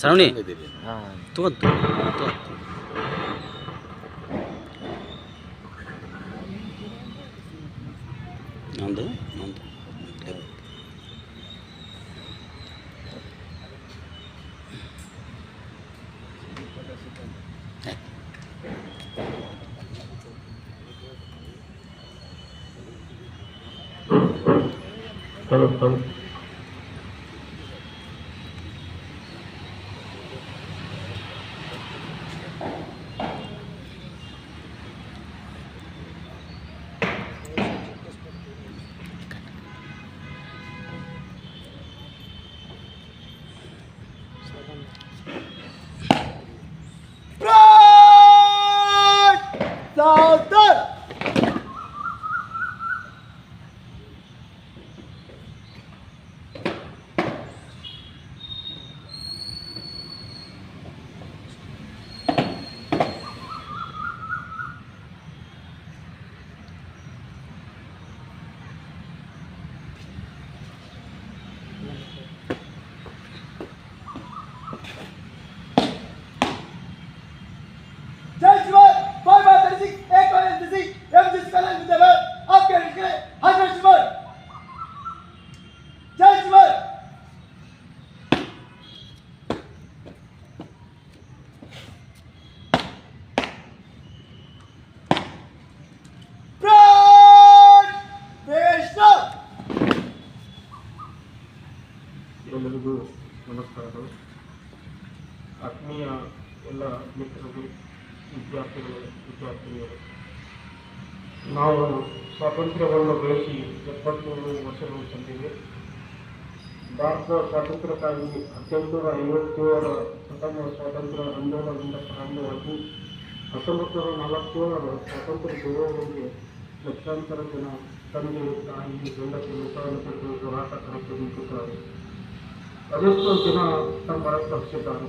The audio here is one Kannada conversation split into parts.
সারুনি তোমার তো নন্দ নন্দ Hello, hello. ನಂದು जय ಎಲ್ಲ ಮಿತ್ರರು, ವಿದ್ಯಾರ್ಥಿಗಳು, ವಿದ್ಯಾರ್ಥಿನಿಯರು. ನಾವು ಸ್ವಾತಂತ್ರ್ಯವನ್ನು ಬಯಸಿ ಎಪ್ಪತ್ತೇಳು ವರ್ಷಗಳು ಸಂದಿವೆ ಭಾರತ ಸ್ವಾತಂತ್ರ್ಯಕ್ಕಾಗಿ ಹದಿನೆಂಟುನೂರ ಐವತ್ತೇಳರ ಪ್ರಥಮ ಸ್ವಾತಂತ್ರ್ಯ ಆಂದೋಲನದಿಂದ ಪ್ರಾರಂಭವಾಗಿ ಹತ್ತೊಂಬತ್ತು ನೂರ ನಲವತ್ತೇಳರ ಸ್ವಾತಂತ್ರ್ಯ ದಿನಗಳಿಗೆ ಲಕ್ಷಾಂತರ ಜನ ತಂದೆ, ತಾಯಿ, ಗಂಡಸರು ಮುಖಾಂತರ ಹೋರಾಟ ಕರೆದು ನಿಂತಿದ್ದಾರೆ ಅದೆಷ್ಟೋ ಜನ ತಮ್ಮ ರಕ್ಷಿಸಿದ್ದಾರೆ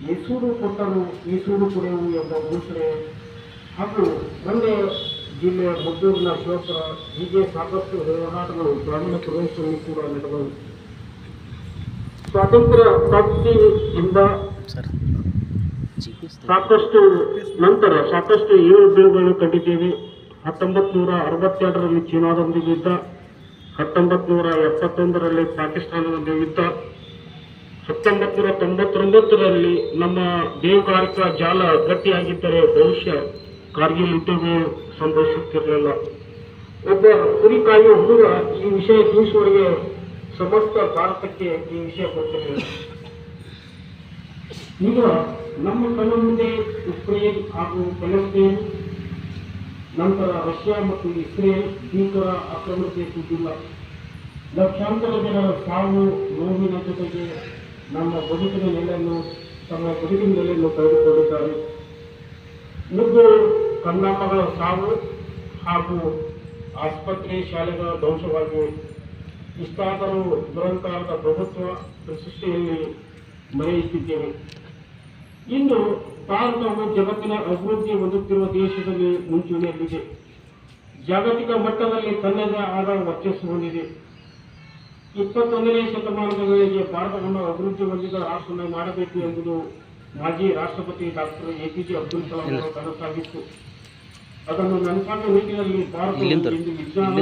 ಈಸೂರು ಕೊಟ್ಟರು ಈಸೂರು ಕೊಡೆವು ಎಂಬ ಘೋಷಣೆ. ಹಾಗೂ ಮೊನ್ನೆ ಜಿಲ್ಲೆಯ ಮದ್ದೂರಿನ ಶಿವಪುರ ಹೀಗೆ ಸಾಕಷ್ಟು ಹೋರಾಟಗಳು ಗ್ರಾಮೀಣ ಪ್ರದೇಶದಲ್ಲಿ ಕೂಡ ನಡೆದವು. ಸ್ವಾತಂತ್ರ್ಯ ಪ್ರಾಪ್ತಿಯಿಂದ ಸಾಕಷ್ಟು ನಂತರ ಸಾಕಷ್ಟು ಏಳು ಉದ್ಯೋಗಗಳನ್ನು ಕಂಡಿದ್ದೇವೆ. ಹತ್ತೊಂಬತ್ತು ನೂರ ಅರವತ್ತೆರಡರಲ್ಲಿ ಚೀನಾದೊಂದಿಗೆ ಯುದ್ಧ ಹತ್ತೊಂಬತ್ತು ನೂರ ಎಪ್ಪತ್ತೊಂದರಲ್ಲಿ ಪಾಕಿಸ್ತಾನದೊಂದಿಗೆ ಯುದ್ಧ ಹತ್ತೊಂಬತ್ತು ನೂರ ತೊಂಬತ್ತೊಂಬತ್ತರಲ್ಲಿ ನಮ್ಮ ದೇವಕಾರಿಕ ಜಾಲ ಗಟ್ಟಿಯಾಗಿದ್ದರೆ ಬಹುಶಃ ಕಾರ್ಗಿಲ್ ಯುದ್ಧವೂ ಸಂಭವಿಸುತ್ತಿರಲಿಲ್ಲ. ಒಬ್ಬ ಕುರಿ ಕಾಯುವ ಹುಡುಗ ಈ ವಿಷಯ ತಿಳಿಸುವವರಿಗೆ ಸಮಸ್ತ ಭಾರತಕ್ಕೆ ಈ ವಿಷಯ ಗೊತ್ತಿರಲಿಲ್ಲ. ಈಗ ನಮ್ಮ ಕಣ್ಣ ಮುಂದೆ ಉಕ್ರೇನ್ ಹಾಗೂ ಫಲಸ್ತೀನ್, ನಂತರ ರಷ್ಯಾ ಮತ್ತು ಇಸ್ರೇಲ್ ಭೀಕರ ಆಕ್ರಮಣಕ್ಕೆ ಕೂತಿಲ್ಲ ಲಕ್ಷಾಂತರ ಜನರ ಸಾವು ನೋವಿನ ಜೊತೆಗೆ ನಮ್ಮ ಬದುಕಿನ ನೆಲೆಯನ್ನು ತಮ್ಮ ಬದುಕಿನ ನೆಲೆಯನ್ನು ಕಳೆದುಕೊಂಡಿದ್ದಾರೆ. ಮುದ್ದು ಕಂದಾಮಗಳ ಸಾವು ಹಾಗೂ ಆಸ್ಪತ್ರೆ ಶಾಲೆಗಳ ಧ್ವಂಸವಾಗಿ ಇಷ್ಟಾದರೂ ದುರಂಕಾರದ ಪ್ರಭುತ್ವ ಪ್ರಶಸ್ತಿಯಲ್ಲಿ ಮರೆಯುತ್ತಿದ್ದೇವೆ ಇಂದು ಭಾರತವು ಜಗತ್ತಿನ ಅಭಿವೃದ್ಧಿ ಹೊಂದುತ್ತಿರುವ ದೇಶದಲ್ಲಿ ಮುಂಚೂಣಿಯಲ್ಲಿದೆ. ಜಾಗತಿಕ ಮಟ್ಟದಲ್ಲಿ ತನ್ನದೇ ಆದ ವರ್ಚಸ್ಸು ಹೊಂದಿದೆ. ಇಪ್ಪತ್ತೊಂದನೇ ಶತಮಾನದವರೆಗೆ ಭಾರತವನ್ನು ಅಭಿವೃದ್ಧಿ ಹೊಂದಿದ ರಾಷ್ಟ್ರವನ್ನು ಮಾಡಬೇಕು ಎಂಬುದು ಮಾಜಿ ರಾಷ್ಟ್ರಪತಿ doctor A P J Abdul Kalam ಅವರ ಕನಸಾಗಿತ್ತು. ಅದನ್ನು ನನ್ನ ನಿಟ್ಟಿನಲ್ಲಿ ಭಾರತ ಇಂದು ವಿಜ್ಞಾನ